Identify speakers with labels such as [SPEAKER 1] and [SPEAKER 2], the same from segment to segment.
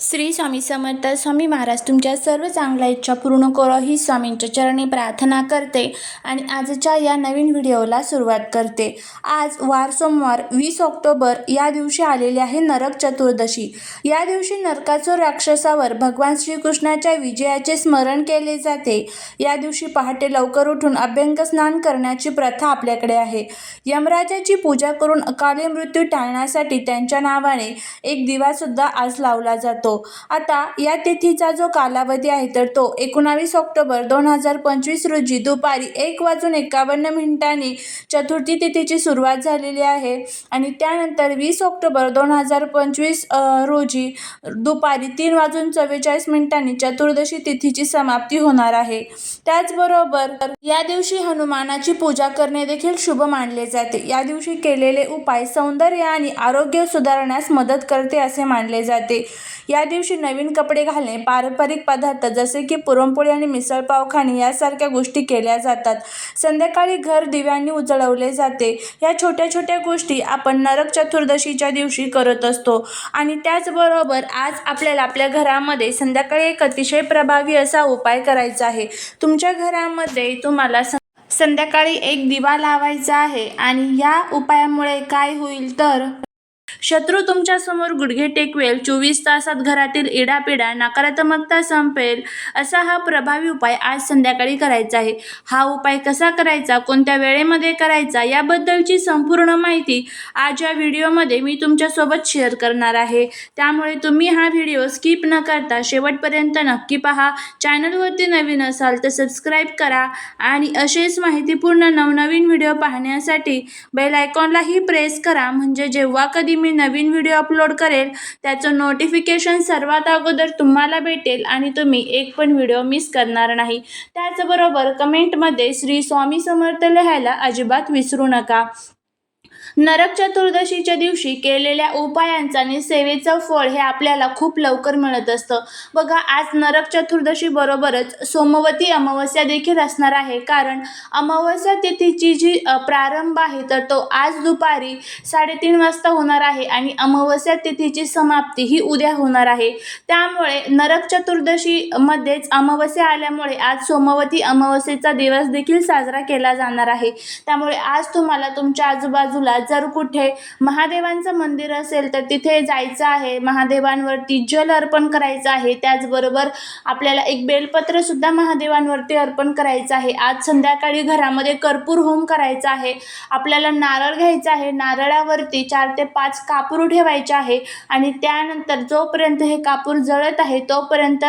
[SPEAKER 1] श्री स्वामी समर्थ स्वामी महाराज तुमच्या सर्व चांगल्या इच्छा पूर्ण करो ही स्वामींच्या चरणी प्रार्थना करते आणि आजच्या या नवीन व्हिडिओला सुरुवात करते. आज वार सोमवार वीस ऑक्टोबर या दिवशी आलेली आहे नरक चतुर्दशी. या दिवशी नरकासुर राक्षसावर भगवान श्रीकृष्णाच्या विजयाचे स्मरण केले जाते. या दिवशी पहाटे लवकर उठून अभ्यंग स्नान करण्याची प्रथा आपल्याकडे आहे. यमराजाची पूजा करून अकाली मृत्यू टाळण्यासाठी त्यांच्या नावाने एक दिवासुद्धा आज लावला जातो. आता या तिथीचा जो कालावधी आहे तर तो एकोणावीस ऑक्टोबर दोन हजार पंचवीस रोजी दुपारी एक वाजून एकावन्न मिनिटांनी चतुर्थी तिथीची सुरुवात झालेली आहे. आणि त्यानंतर वीस ऑक्टोबर दोन हजार पंचवीस रोजी दुपारी तीन वाजून चव्वेचाळीस मिनिटांनी चतुर्दशी तिथीची समाप्ती होणार आहे. त्याचबरोबर या दिवशी हनुमानाची पूजा करणे देखील शुभ मानले जाते. या दिवशी केलेले उपाय सौंदर्य आणि आरोग्य सुधारण्यास मदत करते असे मानले जाते. या दिवशी नवीन कपडे घालणे पारंपरिक पदार्थ जसे की पुरणपोळी आणि मिसळपाव खाणे यासारख्या गोष्टी केल्या जातात. संध्याकाळी घर दिव्यांनी उजळवले जाते. या छोट्या छोट्या गोष्टी आपण नरक चतुर्दशीच्या दिवशी करत असतो. आणि त्याचबरोबर आज आपल्याला आपल्या घरामध्ये संध्याकाळी एक अतिशय प्रभावी असा उपाय करायचा आहे. तुमच्या घरामध्ये तुम्हाला सं संध्याकाळी एक दिवा लावायचा आहे आणि या उपायामुळे काय होईल तर शत्रू तुमच्यासमोर गुडघे टेकवेल चोवीस तासात घरातील इडापिडा नकारात्मकता संपेल असा हा प्रभावी उपाय आज संध्याकाळी करायचा आहे. हा उपाय कसा करायचा कोणत्या वेळेमध्ये करायचा याबद्दलची संपूर्ण माहिती आज या व्हिडिओमध्ये मी तुमच्यासोबत शेअर करणार आहे. त्यामुळे तुम्ही हा व्हिडिओ स्किप न करता शेवटपर्यंत नक्की पहा. चॅनलवरती नवीन असाल तर सबस्क्राईब करा आणि असेच माहितीपूर्ण नवनवीन व्हिडिओ पाहण्यासाठी बेल आयकॉनलाही प्रेस करा. म्हणजे जेव्हा कधी मी नवीन व्हिडिओ अपलोड करेल त्याचं नोटिफिकेशन सर्वात अगोदर तुम्हाला भेटेल आणि तुम्ही एक पण व्हिडिओ मिस करणार नाही. त्याचबरोबर कमेंटमध्ये श्री स्वामी समर्थ लिहायला अजिबात विसरू नका. नरक चतुर्दशीच्या दिवशी केलेल्या उपायांचा आणि सेवेचं फळ हे आपल्याला खूप लवकर मिळत असतं. बघा आज नरक चतुर्दशी बरोबरच सोमवती अमावस्या देखील असणार आहे. कारण अमावस्या तिथीची जी प्रारंभ आहे तर तो आज दुपारी साडेतीन वाजता होणार आहे आणि अमावस्या तिथीची समाप्ती ही उद्या होणार आहे. त्यामुळे नरक चतुर्दशीमध्येच अमावस्या आल्यामुळे आज सोमवती अमावस्येचा दिवस देखील साजरा केला जाणार आहे. त्यामुळे आज तुम्हाला तुमच्या आजूबाजूला जर कुठे महादेवांचं मंदिर असेल तर तिथे जायचं आहे. महादेवांवरती जल अर्पण करायचं आहे. त्याचबरोबर आपल्याला एक बेलपत्र सुद्धा महादेवांवरती अर्पण करायचं आहे. आज संध्याकाळी घरामध्ये कर्पूर होम करायचा आहे. आपल्याला नारळ घ्यायचा आहे. नारळावरती चार ते पाच कापूर ठेवायचे आहे. आणि त्यानंतर जोपर्यंत हे कापूर जळत आहे तोपर्यंत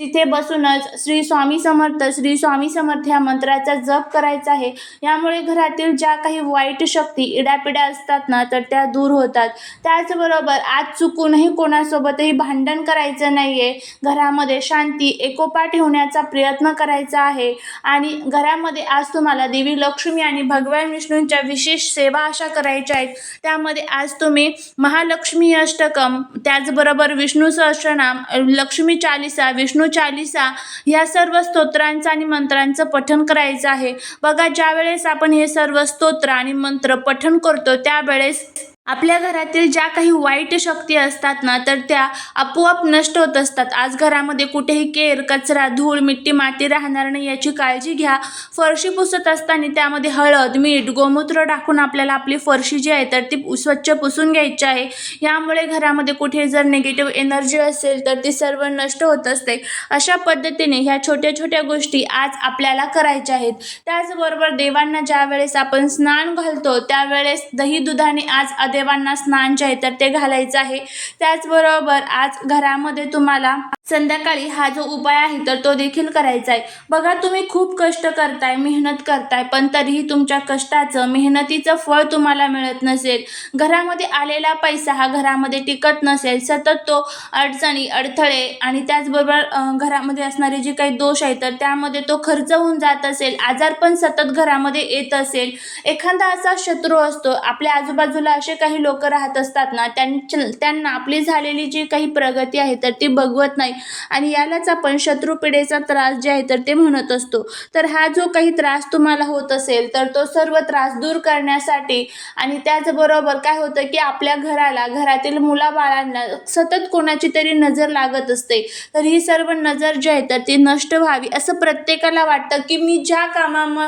[SPEAKER 1] तिथे बसूनच श्री स्वामी समर्थ श्री स्वामी समर्थ ह्या मंत्राचा जप करायचा आहे. यामुळे घरातील ज्या काही वाईट शक्ती इडापिड्या असतात ना तर त्या दूर होतात. त्याचबरोबर आज चुकूनही कोणासोबतही भांडण करायचं नाही आहे घरामध्ये शांती एकोपा ठेवण्याचा प्रयत्न करायचा आहे. आणि घरामध्ये आज तुम्हाला देवी लक्ष्मी आणि भगवान विष्णूंच्या विशेष सेवा अशा करायच्या आहेत. त्यामध्ये आज तुम्ही महालक्ष्मी अष्टकम त्याचबरोबर विष्णू सहस्रनाम लक्ष्मी चालिसा विष्णू चालिसा या सर्व स्तोत्रांचं आणि मंत्रांचं पठण करायचं आहे. बघा ज्यावेळेस आपण हे सर्व स्तोत्र आणि मंत्र पठण करतो त्यावेळेस आपल्या घरातील ज्या काही वाईट शक्ती असतात ना तर त्या आपोआप नष्ट होत असतात. आज घरामध्ये कुठेही केर कचरा धूळ मिट्टी माती राहणार नाही याची काळजी घ्या. फरशी पुसत असताना त्यामध्ये हळद मीठ गोमूत्र टाकून आपल्याला आपली फरशी जी आहे तर ती स्वच्छ पुसून घ्यायची आहे. यामुळे घरामध्ये कुठे जर निगेटिव्ह एनर्जी असेल तर ती सर्व नष्ट होत असते. अशा पद्धतीने ह्या छोट्या छोट्या गोष्टी आज आपल्याला करायच्या आहेत. त्याचबरोबर देवांना ज्या वेळेस आपण स्नान घालतो त्यावेळेस दही दुधाने आज देवांना स्नान जे आहे तर ते घालायचं आहे. त्याचबरोबर आज घरामध्ये तुम्हाला संध्याकाळी हा जो उपाय आहे तर तो देखील करायचा आहे. बघा तुम्ही खूप कष्ट करताय मेहनत करताय पण तरीही तुमच्या कष्टाचं मेहनतीचं फळ तुम्हाला मिळत नसेल. घरामध्ये आलेला पैसा हा घरामध्ये टिकत नसेल. सतत तो अडचणी अडथळे आणि त्याचबरोबर घरामध्ये असणारे जे काही दोष आहेत तर त्यामध्ये तो खर्च होऊन जात असेल आजार पण सतत घरामध्ये येत असेल. एखादा असा शत्रू असतो आपल्या आजूबाजूला असे काही लोक राहत असतात ना त्यांच्या त्यांना आपली झालेली जी काही प्रगती आहे तर ती बघवत नाही. आणि यालाच आपण शत्रुपिढेचा त्रास जे आहे तर ते म्हणत असतो. तर हा जो काही त्रास तुम्हाला होत असेल तर तो सर्व त्रास दूर करण्यासाठी आणि त्याचबरोबर काय होतं की आपल्या घराला घरातील मुलाबाळांना सतत कोणाची तरी नजर लागत असते. तर ही सर्व नजर जी आहे तर ती नष्ट व्हावी असं प्रत्येकाला वाटतं की मी ज्या कामाम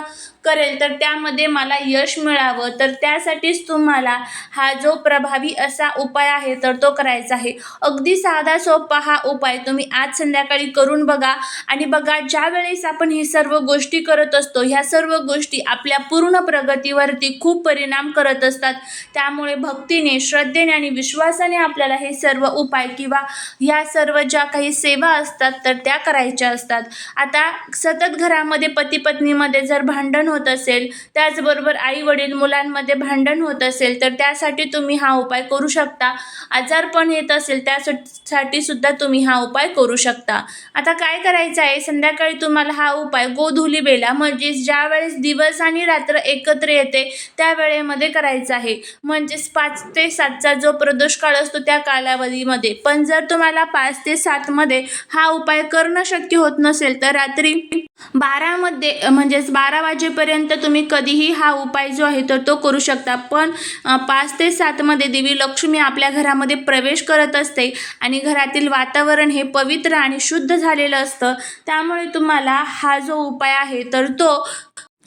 [SPEAKER 1] करेल तर त्यामध्ये मला यश मिळावं. तर त्यासाठीच तुम्हाला हा जो प्रभावी असा उपाय आहे तर तो करायचा आहे. अगदी साधा सोपा हा उपाय तुम्ही तुम्ही आज संध्याकाळी करून बघा. आणि बघा ज्या वेळेस आपण ही सर्व गोष्टी करत असतो ह्या सर्व गोष्टी आपल्या पूर्ण प्रगतीवरती खूप परिणाम करत असतात. त्यामुळे भक्तीने श्रद्धेने आणि विश्वासाने आपल्याला हे सर्व उपाय किंवा ह्या सर्व ज्या काही सेवा असतात तर त्या करायच्या असतात. आता सतत घरामध्ये पती पत्नीमध्ये जर भांडण होत असेल त्याचबरोबर आई वडील मुलांमध्ये भांडण होत असेल तर त्यासाठी तुम्ही हा उपाय करू शकता. आजारपण येत असेल त्यासाठी सुद्धा तुम्ही हा उपाय करू शकता. आता काय करायचं आहे? संध्याकाळी तुम्हाला हा उपाय गोधुली बेला म्हणजेच ज्या वेळेस दिवस आणि रात्र एकत्र येते त्या वेळेमध्ये करायचा आहे. म्हणजेच पाच ते सातचा जो प्रदोष काळ असतो त्या कालावधीमध्ये. पण जर तुम्हाला पाच ते सातमध्ये हा उपाय करणं शक्य होत नसेल तर रात्री बारामध्ये म्हणजेच बारा वाजेपर्यंत तुम्ही कधीही हा उपाय जो आहे तर तो करू शकता. पण पाच ते सातमध्ये देवी लक्ष्मी आपल्या घरामध्ये प्रवेश करत असते आणि घरातील वातावरण हे पवित्र आणि शुद्ध झालेलं असतं. त्यामुळे तुम्हाला हा जो उपाय आहे तर तो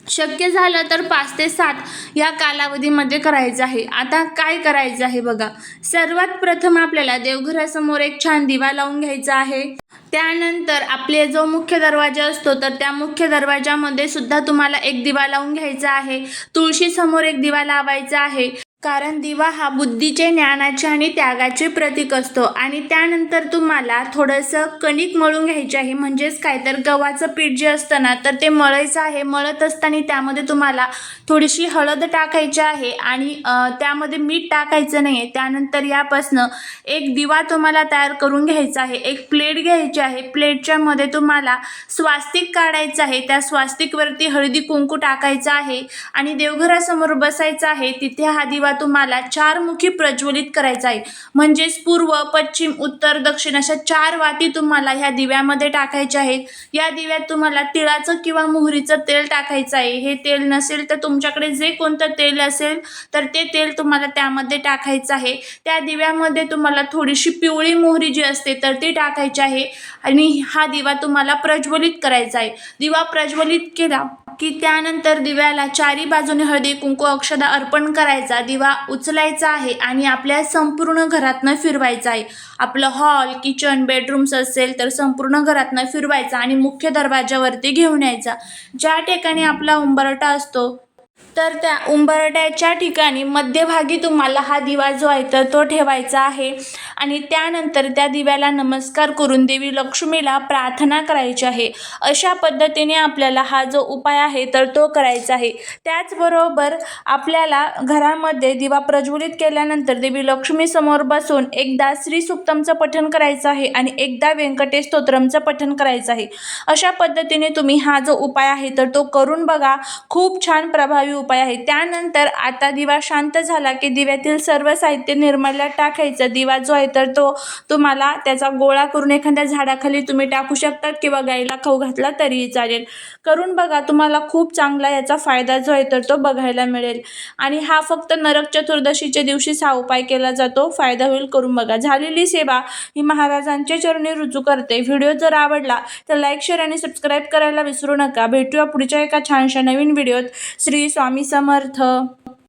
[SPEAKER 1] शक्य झालं तर पाच ते सात या कालावधीमध्ये करायचं आहे. आता काय करायचं आहे बघा. सर्वात प्रथम आपल्याला देवघरासमोर एक छान दिवा लावून घ्यायचा आहे. त्यानंतर आपले जो मुख्य दरवाजा असतो तर त्या मुख्य दरवाजामध्ये सुद्धा तुम्हाला एक दिवा लावून घ्यायचा आहे. तुळशीसमोर एक दिवा लावायचा आहे. कारण दिवा हा बुद्धीचे ज्ञानाचे आणि त्यागाचे प्रतीक असतो. आणि त्यानंतर तुम्हाला थोडंसं कणिक मळून घ्यायचे आहे. म्हणजेच काय? तर गव्हाचं पीठ जे असतं ना तर ते मळायचं आहे. मळत असताना त्यामध्ये तुम्हाला थोडीशी हळद टाकायची आहे आणि त्यामध्ये मीठ टाकायचं नाही आहे त्यानंतर यापासनं एक दिवा तुम्हाला तयार करून घ्यायचा आहे. एक प्लेट घ्यायची आहे. प्लेटच्या मध्ये तुम्हाला स्वास्तिक काढायचं आहे. त्या स्वास्तिकवरती हळदी कुंकू टाकायचं आहे आणि देवघरासमोर बसायचं आहे. तिथे हा दिवा तुम्हाला चार मुखी प्रज्वलित करायचा आहे. म्हणजेच पूर्व पश्चिम उत्तर दक्षिण अशा चार वाती तुम्हाला ह्या दिव्यामध्ये टाकायच्या आहेत. या दिव्यात तुम्हाला तिळाचं किंवा मोहरीचं तेल टाकायचं आहे. हे तेल नसेल तर तुमच्याकडे जे कोणतं तेल असेल तर ते तेल तुम्हाला त्यामध्ये टाकायचं आहे. त्या दिव्यामध्ये तुम्हाला थोडीशी पिवळी मोहरी जी असते तर ती टाकायची आहे. आणि हा दिवा तुम्हाला प्रज्वलित करायचा आहे. दिवा प्रज्वलित केला की त्यानंतर दिव्याला चारी बाजूने हळदी कुंकू अक्षदा अर्पण करायचा दिवा उचलायचा आहे आणि आपल्या संपूर्ण घरातनं फिरवायचा आहे. आपलं हॉल किचन बेडरूम्स असेल तर संपूर्ण घरातनं फिरवायचा आणि मुख्य दरवाज्यावरती घेऊन यायचा. ज्या ठिकाणी आपला उंबरटा असतो तर त्या उंबरट्याच्या ठिकाणी मध्यभागी तुम्हाला हा दिवा जो आहे तर तो ठेवायचा आहे. आणि त्यानंतर त्या दिव्याला नमस्कार करून देवी लक्ष्मीला प्रार्थना करायची आहे. अशा पद्धतीने आपल्याला हा जो उपाय आहे तर तो करायचा आहे. त्याचबरोबर आपल्याला घरामध्ये दिवा प्रज्वलित केल्यानंतर देवी लक्ष्मीसमोर बसून एकदा श्री सुक्तमचं पठण करायचं आहे आणि एकदा व्यंकटेश स्तोत्रमचं पठण करायचं आहे. अशा पद्धतीने तुम्ही हा जो उपाय आहे तर तो करून बघा. खूप छान प्रभावी उपाय उपाय आहे. त्यानंतर आता दिवा शांत झाला की दिव्यातील सर्व साहित्य निर्मल्यात टाकायचं. दिवा जो आहे तर तो तुम्हाला त्याचा गोळा करून एखाद्या झाडाखाली तुम्ही टाकू शकतात किंवा गाईला खाऊ घातला तरीही चालेल. करून बघा तुम्हाला खूप चांगला याचा फायदा जो आहे तर तो बघायला मिळेल. आणि हा फक्त नरक चतुर्दशीच्या दिवशीच हा उपाय केला जातो. फायदा होईल करून बघा. झालेली सेवा ही महाराजांच्या चरणी रुजू करते. व्हिडिओ जर आवडला तर लाईक शेअर आणि सबस्क्राईब करायला विसरू नका. भेटूया पुढच्या एका छानशा नवीन व्हिडिओत. श्री स्वामी समर्थ.